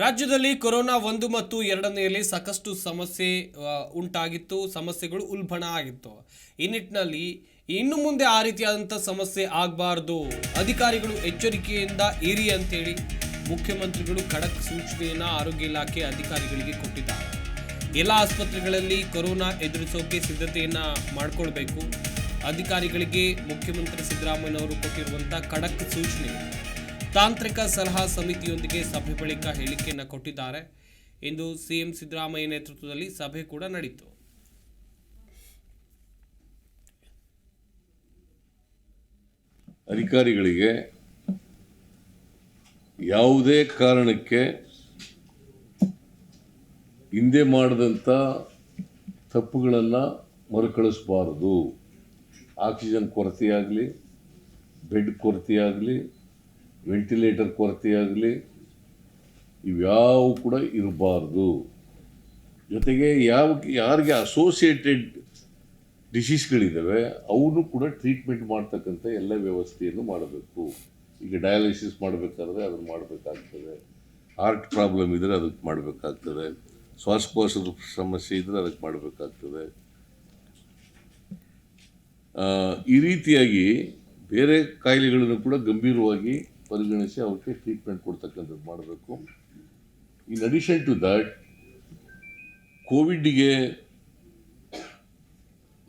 ರಾಜ್ಯದಲ್ಲಿ ಕೊರೋನಾ ಒಂದು ಮತ್ತು ಎರಡನೆಯಲ್ಲಿ ಸಾಕಷ್ಟು ಸಮಸ್ಯೆ ಉಂಟಾಗಿತ್ತು, ಸಮಸ್ಯೆಗಳು ಉಲ್ಬಣ ಆಗಿತ್ತು. ಈ ನಿಟ್ಟಿನಲ್ಲಿ ಇನ್ನು ಮುಂದೆ ಆ ರೀತಿಯಾದಂಥ ಸಮಸ್ಯೆ ಆಗಬಾರ್ದು. ಅಧಿಕಾರಿಗಳು ಎಚ್ಚರಿಕೆಯಿಂದ ಇರಿ ಅಂತೇಳಿ ಮುಖ್ಯಮಂತ್ರಿಗಳು ಖಡಕ್ ಸೂಚನೆಯನ್ನು ಆರೋಗ್ಯ ಇಲಾಖೆ ಅಧಿಕಾರಿಗಳಿಗೆ ಕೊಟ್ಟಿದ್ದಾರೆ. ಎಲ್ಲ ಆಸ್ಪತ್ರೆಗಳಲ್ಲಿ ಕೊರೋನಾ ಎದುರಿಸೋಕೆ ಸಿದ್ಧತೆಯನ್ನ ಮಾಡಿಕೊಳ್ಬೇಕು. ಅಧಿಕಾರಿಗಳಿಗೆ ಮುಖ್ಯಮಂತ್ರಿ ಸಿದ್ದರಾಮಯ್ಯನವರು ಕೊಟ್ಟಿರುವಂಥ ಖಡಕ್ ಸೂಚನೆ. ತಾಂತ್ರಿಕ ಸಲಹಾ ಸಮಿತಿಯೊಂದಿಗೆ ಸಭೆ ಬಳಿಕ ಹೇಳಿಕೆಯನ್ನು ಕೊಟ್ಟಿದ್ದಾರೆ. ಎಂದು ಸಿಎಂ ಸಿದ್ದರಾಮಯ್ಯ ನೇತೃತ್ವದಲ್ಲಿ ಸಭೆ ಕೂಡ ನಡೆಯಿತು ಅಧಿಕಾರಿಗಳಿಗೆ ಯಾವುದೇ ಕಾರಣಕ್ಕೆ ಹಿಂದೆ ಮಾಡಿದಂಥ ತಪ್ಪುಗಳನ್ನು ಮರುಕಳಿಸಬಾರದು. ಆಕ್ಸಿಜನ್ ಕೊರತೆಯಾಗಲಿ, ಬೆಡ್ ಕೊರತೆಯಾಗಲಿ ವೆಂಟಿಲೇಟರ್ ಕೊರತೆಯಾಗಲಿ ಇವ್ಯಾವು ಕೂಡ ಇರಬಾರ್ದು. ಜೊತೆಗೆ ಯಾವ ಯಾರಿಗೆ ಅಸೋಸಿಯೇಟೆಡ್ ಡಿಸೀಸ್ಗಳಿದ್ದಾವೆ ಅವನು ಕೂಡ ಟ್ರೀಟ್ಮೆಂಟ್ ಮಾಡ್ತಕ್ಕಂಥ ಎಲ್ಲ ವ್ಯವಸ್ಥೆಯನ್ನು ಮಾಡಬೇಕು. ಈಗ ಡಯಾಲಿಸಿಸ್ ಮಾಡಬೇಕಾದ್ರೆ ಅದನ್ನು ಮಾಡಬೇಕಾಗ್ತದೆ. ಹಾರ್ಟ್ ಪ್ರಾಬ್ಲಮ್ ಇದ್ದರೆ ಅದಕ್ಕೆ ಮಾಡಬೇಕಾಗ್ತದೆ. ಶ್ವಾಸಕೋಶದ ಸಮಸ್ಯೆ ಇದ್ದರೆ ಅದಕ್ಕೆ ಮಾಡಬೇಕಾಗ್ತದೆ. ಈ ರೀತಿಯಾಗಿ ಬೇರೆ ಕಾಯಿಲೆಗಳನ್ನು ಕೂಡ ಗಂಭೀರವಾಗಿ ಪರಿಗಣಿಸಿ ಅವಕ್ಕೆ ಟ್ರೀಟ್ಮೆಂಟ್ ಕೊಡ್ತಕ್ಕಂಥದ್ದು ಮಾಡಬೇಕು. ಇನ್ ಅಡಿಷನ್ ಟು ದಟ್ ಕೋವಿಡ್ಗೆ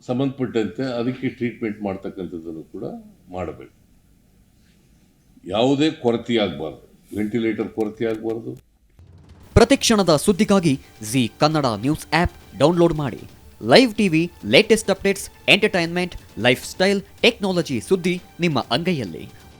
ಸಂಬಂಧಪಟ್ಟಂತೆ ಅದಕ್ಕೆ ಟ್ರೀಟ್ಮೆಂಟ್ ಮಾಡ್ತಕ್ಕಂಥದ್ದನ್ನು ಕೂಡ ಮಾಡಬೇಕು. ಯಾವುದೇ ಕೊರತೆ ಆಗಬಾರ್ದು. ವೆಂಟಿಲೇಟರ್ ಕೊರತೆ ಆಗಬಾರ್ದು. ಪ್ರತಿಕ್ಷಣದ ಸುದ್ದಿಗಾಗಿ Zee Kannada news app download ಮಾಡಿ. Live TV latest updates entertainment lifestyle technology ಸುದ್ದಿ ನಿಮ್ಮ ಅಂಗೈಯಲ್ಲಿ.